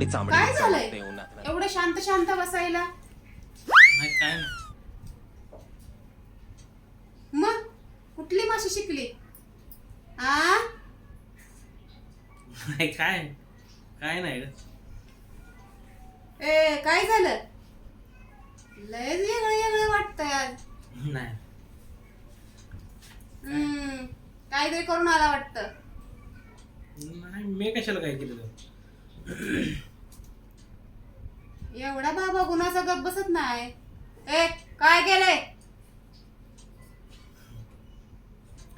चामडी चामडी काय झालंय? उन्हात. एवढं शांत शांत बसायला? नाही काय नाही. मग कुठली माशी शिकली? आ? नाही काय? काय नाही ग. ए काय झालं? लय वेगळं वेगळं वाटतंय आज नाही. हम्म काहीतरी करून आला वाटतं. नाही मी कशाला काय केलं? एवढा बाबा गुणाचा गप बसत नाही. ए काय केलंय?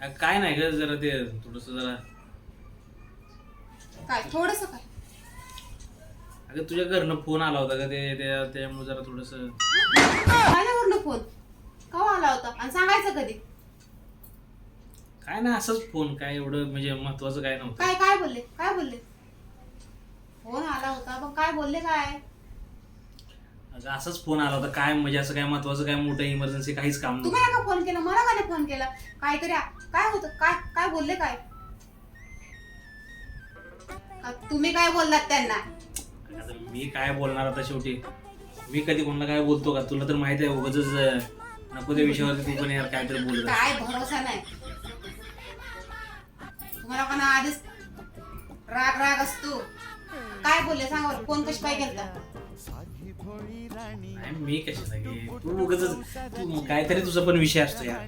अ, काय नाही ग जरा ते थोडस जरा काय थोडस काय? अगं तुझ्या घरनं फोन आला होता का ते त्या- त्यामुळे जरा थोडस माझ्यावरनं फोन? कवा आला होता? आणि सांगायचं कधी? काय नाही असंच फोन काय एवढं म्हणजे महत्वाचं काय नव्हतं. काय काय बोलले? काय बोलले? फोन आला होता पण काय बोलले काय? अगं असंच फोन आला होता. काय म्हणजे असं काय महत्वाचं काय मोठं इमर्जन्सी काहीच काम नव्हतं. तुम्हाला का फोन केला? मला का नाही फोन केला? काहीतरी आ- काय होतं? काय काय बोलले काय? तुम्ही काय बोललात त्यांना? आता मी काय बोलणार आता शेवटी? मी कधी कोणाला काय बोलतो का? तुला तर माहीत आहे उगाच नको त्या विषयावरती तू पण यार काहीतरी बोलत असते. काय भरोसा नाही. तुम्हाला आधीच राग राग असतो. काय बोलले? सांगा बरं, फोन कशी काय केलता? मी कशाला घे तू उगाच काहीतरी तुझा पण विषय असतो यार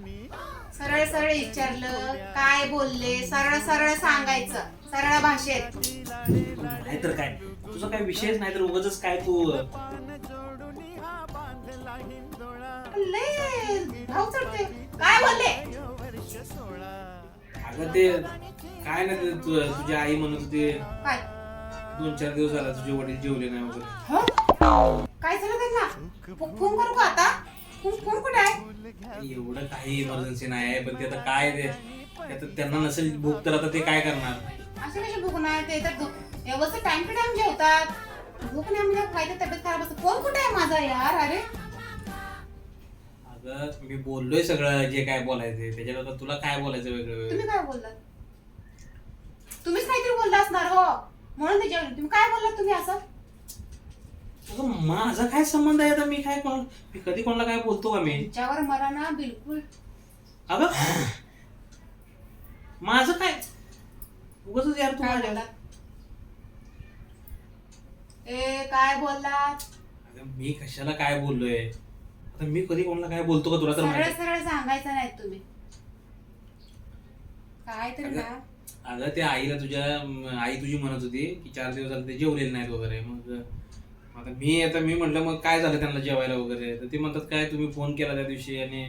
सरळ सरळ विचारलं काय बोलले? सरळ सरळ सांगायचं. सरळ भाषेत. नाहीतर काय? तुझा काय विषयच नाही तर उगाच काय तू? लय भाऊ चढते काय बोलले? अगं ते काय नाही तुझी आई म्हणत होती काय? दोन चार दिवस झाला तुझे वडील जेवले नाही वगैरे. हं? काय झालं त्यांना? फोन करू का आता? फोन कुठे आहे? एवढं काही इमर्जन्सी नाही आहे पण ते आता काय ते त्यांना नसेल भूक तर आता ते काय करणार? असे कसे भूक नाही? ते तर व्यवस्थित टाइम टू टाइम जेवतात. भूक नाही म्हणजे खायचं तब्येत खराब असते. फोन कुठे आहे माझा यार? अरे. अगं मी बोललोय सगळं जे काय बोलायचं त्याच्यात आता तुला काय बोलायचं वेगळं तुम्ही काय बोललात? तुम्हीच काहीतरी बोलला असणार हो. म्हणून ते जेवले तुम्ही काय बोललात तुम्ही असं? अगं माझा काय संबंध आहे आता? मी काय कोण मी कधी कोणाला काय बोलतो का मी? तुमच्यावर मला ना बिलकुल. अगं माझं काय? उगाच यार तू काय माझ्या बोललात ए काय बोललात अगं मी कशाला काय बोललोय? आता मी कधी कोणाला काय बोलतो का तुला तर सरळ माहिती? सरळ सांगायचं नाही तुम्ही. काय तरी अगं, ना. अगं त्या आईला तुझ्या आई तुझी म्हणत होती की चार दिवस झाले ते जेवलेले नाहीत वगैरे. मग आता मी आता मी म्हटलं मग काय झालं त्यांना जेवायला वगैरे? तर ते म्हणतात काय तुम्ही फोन केला त्या दिवशी आणि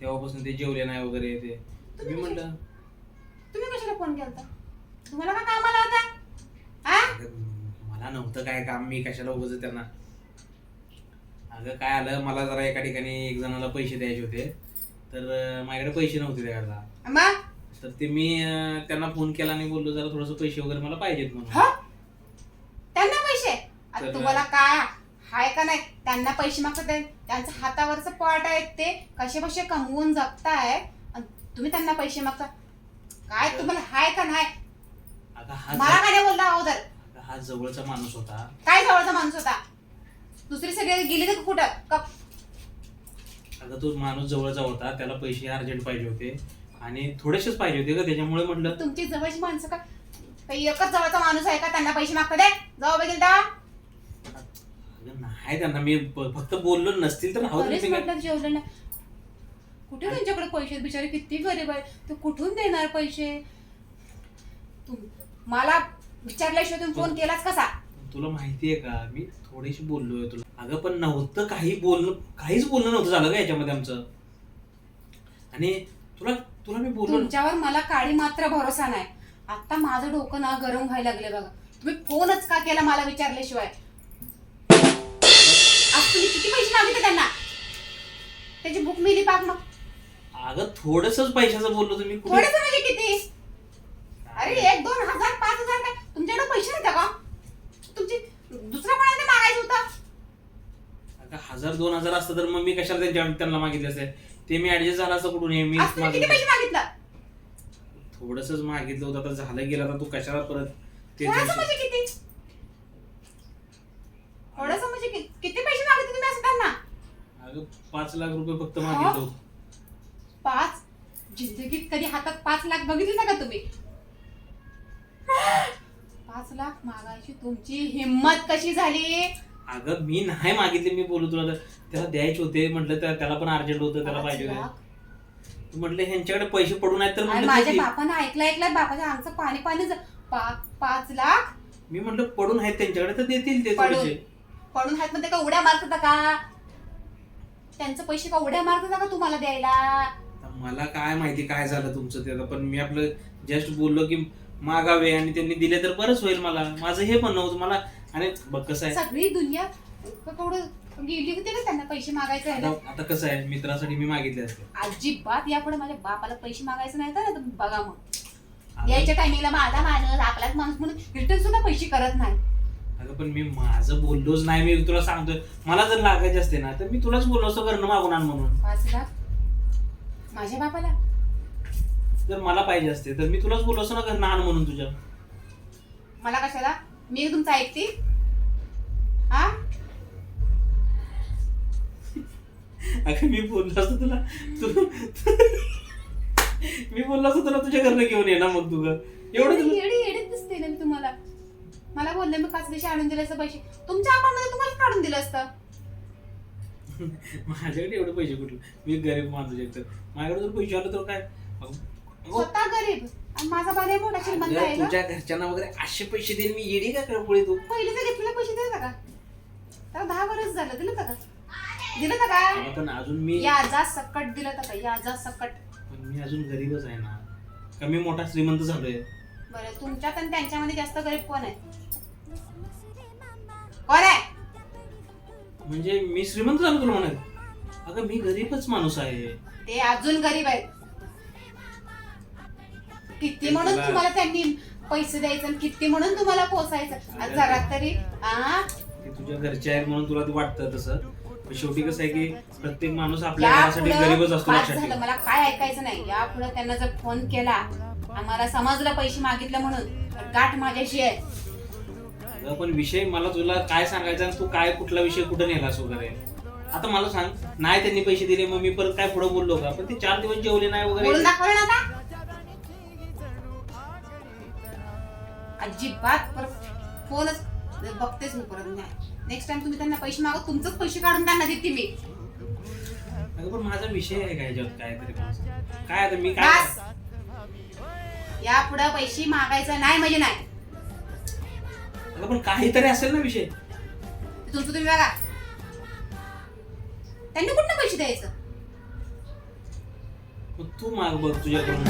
तेव्हापासून ते जेवले नाही वगैरे ते. मी म्हटलं तुम्ही कशाला फोन केलता? तुम्हाला का कामाला होता? हा अगं, मला नव्हतं काय काम मी कशाला उगाच त्यांना. अगं काय आलं मला जरा एका ठिकाणी एक जणाला पैसे द्यायचे होते. तर अं, माझ्याकडे पैसे नव्हते द्यायला मग? तर ते मी अं, त्यांना फोन केला आणि बोललो जरा थोडंसं पैसे वगैरे मला पाहिजेत म्हणून. हा? आता तुम्हाला काय हाय का नाही? त्यांना पैसे मागतात ते- त्यांचं हातावरचं पाठ आहे ते. कसे कसे कमवून जगताय आणि तुम्ही त्यांना पैसे मागता. काय तुम्हाला हाय का नाही? हा मला काय नाही बोलला अगोदर? अगं, हा जवळचा माणूस होता. काय जवळचा माणूस होता? दुसरी सगळे गेली तर कुठं? क- अगं तो माणूस जवळचा होता. त्याला पैसे अर्जंट पाहिजे होते. आणि थोडेसेच पाहिजे होते का त्याच्यामुळे म्हटलं तुमची जवळची माणसं का काही एकच जवळचा माणूस आहे का? त्यांना पैसे मागता दे. जाऊ बघील नाही त्यांना. मी फक्त बोललो नसतील तर राहू दे बरेच जेवलं नाही कुठे त्यांच्याकडे पैसे आहेत? बिचारे किती गरीब आहे ते कुठून देणार पैसे? तुम- मला विचारल्याशिवाय तुम्ही फोन केलाच कसा? तुला माहितीये का? मी थोडीशी बोललोय तुला. अगं पण नव्हतं काही बोलणं काहीच बोलणं नव्हतं झालं का याच्यामध्ये आमचं? आणि तुला तुला मी बोललो तुमच्यावर मला काळी मात्र भरोसा नाही. आता माझं डोकं ना गरम व्हायला लागले बघा. तुम्ही फोनच का केला मला विचारल्याशिवाय? आज तुम्ही किती पैसे मागितले त्यांना? त्याची बुक मिली पाक मग. अगं थोडस पैशाचं बोललो तुम्ही कुठे? थोडेच म्हणजे किती? अरे एक दोन हजार पाच हजार काय? तुमच्याकडे पैसे नाही का? तुमची दुसऱ्या कोणाला मागायचं होतं. अगं हजार दोन हजार असतं तर मग मी कशाला त्यांच्या त्यांना मागितले असते ते मी ऍडजस्ट झाला असं कुठून? हे मी आज तुम्ही किती पैसे मागितलं? थोडस मागितलं होतं आता झालं गेलं आता तू कशाला परत ते थोडंसं दिवशी- म्हणजे किती? पाच लाख रुपये फक्त मागितलं होतं. पाच? जिंदगीत कधी हातात पाच लाख बघितले ना का तुम्ही? पाच लाख मागायची तुमची हिम्मत कशी झाली? अगं मी नाही मागितले मी बोलू तुला तर. त्याला द्यायचे होते म्हटलं त्या- त्याला पण अर्जंट होतं त्याला पाच पाहिजे होते. लाख? म्हटलं ह्यांच्याकडे पैसे पडून आहेत तर आणि म्हटलं माझ्या देतील. बापानं ऐकलं ऐकलं बापाच्या आमचं पाणी पाणी झा- पा- पाच लाख? मी म्हटलं पडून आहेत त्यांच्याकडे तर देतील ते पडून. थोडेसे. पडून हात मध्ये का उड्या मारत होता का? त्यांचं पैसे का उड्या मारत होता का तुम्हाला द्यायला? आता मला काय माहिती काय झालं तुमचं ते आता पण मी आपलं जस्ट बोललो की मागावे आणि त्यांनी दिले तर बरंच होईल मला. माझं हे म्हणणं होतं मला आणि बघ कसं आहे. सगळी दुनिया गेली होती का त्यांना पैसे मागायचे आता आता कसं आहे मित्रासाठी मी मागितले असते. अजिबात यापुढे माझ्या बापाला पैसे मागायचे नाही तर बघा मग. यायच्या टायमिंगला माझा माणूस आपलाच माणूस म्हणून रिटर्न सुद्धा पैसे करत नाही. अगं पण मी माझं बोललोच नाही मी तुला सांगतोय. मला जर लागायचे असते ना तर मी तुलाच बोललो असतो करणं मागून आण म्हणून. पाच लाख? माझ्या बापाला? जर मला पाहिजे असते तर मी तुलाच बोललो असतो ना करणं आण म्हणून तुझ्या. मला कशाला? मी तुमचं ऐकते? हा? अगं मी बोललो असतो तुला. तू मी बोललो असतो तुला तुझ्या घरनं घेऊन ये ना मग तू ग. एवढं तुला- एवढीच दिसते ना मी तुम्हाला. मला बोलले मी पाच दिवशी आणून दिले असतं पैसे? तुमच्या अकाउंटमध्ये तुम्हाला काढून दिलं असतं. माझ्याकडे एवढे पैसे कुठले? मी गरीब माणूस एकतर माझ्याकडे जर पैसे आले तर काय? अगं, स्वतः गरीब. आणि माझा बाने मोठा श्रीमंत आहे का तुझ्या घरच्यांना वगैरे असे पैसे देईन मी येडी का कळपुळी तू? पहिले तर घेतलेले पैसे दिले का? त्याला दहा वर्ष झालं दिलं का? दिलं का? अगं, पण अजून मी याजा सकट दिलं का? याजा सकट. पण मी अजून गरीबच आहे ना. का मी मोठा श्रीमंत झालोय. बरं तुमच्यात आणि त्यांच्यामध्ये जास्त गरीब कोण आहे? कोण आहे? म्हणजे मी श्रीमंत झालो तुला म्हणत अगं मी गरीबच माणूस आहे. ते अजून गरीब आहेत. किती म्हणून तुला- तुम्हाला त्यांनी पैसे द्यायचं आणि किती म्हणून तुम्हाला पोसायचं? आज जरा तरी आ? ते तुझ्या घरचे आहेत म्हणून तुला ते वाटतं तसं. पण शेवटी कसं आहे की प्रत्येक माणूस आपल्या घरासाठी गरीबच असतो पाच लक्षात झालं ठेव. मला काय ऐकायचं नाही. या पुढे त्यांना जर फोन केला आम्हाला समजलं पैसे मागितलं म्हणून गाठ माझ्याशी आहे. अगं, पण विषय मला तुला काय सांगायचा आणि तू काय कुठला विषय कुठं नेलास वगैरे? आता मला सांग नाही त्यांनी पैसे दिले मग मी परत काय पुढे बोललो का? पण ते चार दिवस जेवले नाही बोलून वगैरे दाखवलं ना आता. अजिबात परत फोनच बघतेच मी परत नाही. नेक्स्ट टाइम तुम्ही त्यांना पैसे मागत तुमचंच पैसे काढून त्यांना देते मी. अगं पण माझा विषय आहे काय याच्यात काय तरी. काय आता मी काय बस या पुढे पैसे मागायचं नाही म्हणजे नाही. अगं पण काहीतरी असेल ना विषय. ते तुमचं तुम्ही बघा. त्यांनी कुठनं पैसे द्यायचं? मग तू माग बघ तुझ्याकडून.